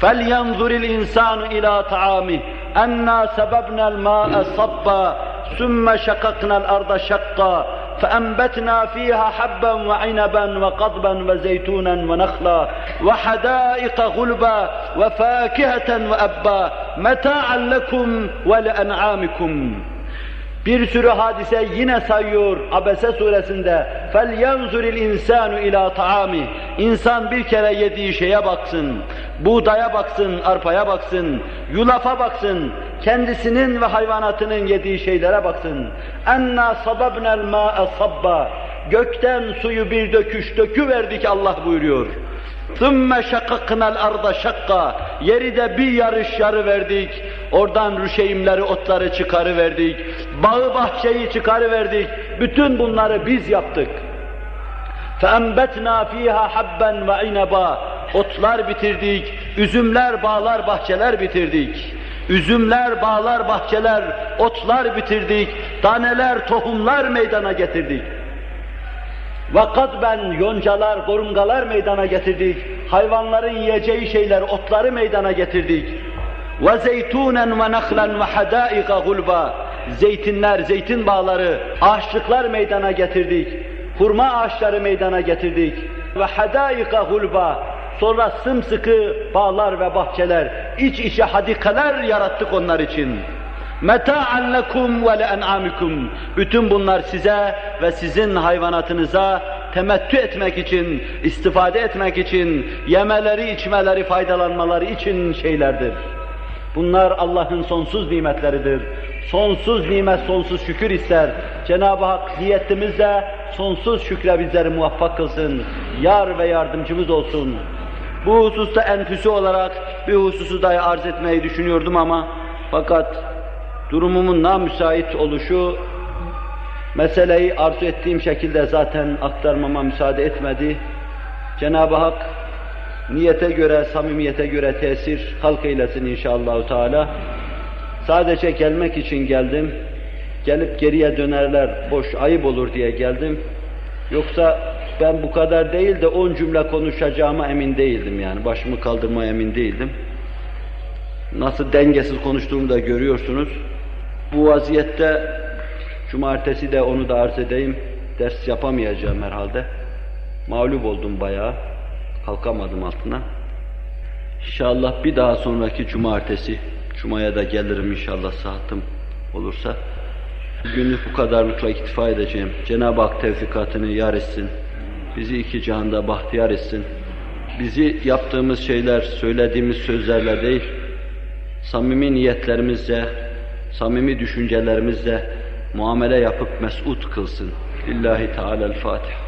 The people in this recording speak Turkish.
فَلْيَنْظُرِ الْاِنْسَانُ اِلَى طَعَامِهِ. اَنَّا سَبَبْنَا الْمَاءَ صَبًّا ثُمَّ شَقَقْنَا الْأَرْضَ شَقًّا. فَأَنْبَتْنَا فِيهَا حَبًّا وَعِنَبًا وَقَضْبًا وَزَيْتُونًا وَنَخْلًا. وَحَدَائِقَ غُلْبًا وَفَاكِهَةً وَأَبًّا. مَتَاعًا لَكُمْ وَلِأَنْعَامِكُمْ. bir sürü hadise yine sayıyor Abese suresinde. فَلْيَنْزُرِ الْاِنْسَانُ اِلَى طَعَامِ İnsan bir kere yediği şeye baksın, buğdaya baksın, arpaya baksın, yulafa baksın, kendisinin ve hayvanatının yediği şeylere baksın. اَنَّا صَبَبْنَا الْمَاءَ صَبَّا Gökten suyu bir döküş döküverdik Allah buyuruyor. ثُمَّ شَقَقْنَا الْأَرْضَ شَقَّا Yeri de bir yarış yarı verdik. Oradan rüşeğimleri, otları çıkarıverdik. Bağı bahçeyi çıkarıverdik. Bütün bunları biz yaptık. فَاَنْبَتْنَا ف۪يهَا حَبًّا وَعِنَبًا Otlar bitirdik, üzümler, bağlar, bahçeler bitirdik. Üzümler, bağlar, bahçeler, otlar bitirdik, taneler, tohumlar meydana getirdik. Vakat ben yoncalar, korungalar meydana getirdik. Hayvanların yiyeceği şeyler, otları meydana getirdik. ve zeytunen ve nahlen ve hadaika gulba. Zeytinler, zeytin bağları, ağaçlıklar meydana getirdik. Hurma ağaçları meydana getirdik. Ve hadaika gulba. Sonra sımsıkı bağlar ve bahçeler, iç içe hadikalar yarattık onlar için. Meta'an lekum ve le'en'amikum. Bütün bunlar size ve sizin hayvanatınıza temettü etmek için, istifade etmek için, yemeleri, içmeleri, faydalanmaları için şeylerdir. Bunlar Allah'ın sonsuz nimetleridir. Sonsuz nimet, sonsuz şükür ister. Cenab-ı Hak niyetimizle sonsuz şükre bizleri muvaffak kılsın. Yar ve yardımcımız olsun. Bu hususta enfüsü olarak bir hususu dahi arz etmeyi düşünüyordum ama fakat durumumun namüsait oluşu meseleyi arzu ettiğim şekilde zaten aktarmama müsaade etmedi. Cenab-ı Hak niyete göre, samimiyete göre tesir halk eylesin inşallah Teala. Sadece gelmek için geldim. Gelip geriye dönerler, boş ayıp olur diye geldim. Yoksa ben bu kadar değil de on cümle konuşacağıma emin değildim yani. Başımı kaldırmaya emin değildim. Nasıl dengesiz konuştuğumu da görüyorsunuz. Bu vaziyette cumartesi de onu da arz edeyim. Ders yapamayacağım herhalde. Mağlup oldum bayağı. Kalkamadım altına. İnşallah bir daha sonraki cumartesi, cumaya da gelirim inşallah saatim olursa. Bugünlük bu kadarlıkla iktifa edeceğim. Cenab-ı Hak tevfikatını yar etsin. Bizi iki cihanda bahtiyar etsin. Bizi yaptığımız şeyler, söylediğimiz sözlerle değil, samimi niyetlerimizle, samimi düşüncelerimizle muamele yapıp mesut kılsın. Lillahi Teala'l-Fatiha.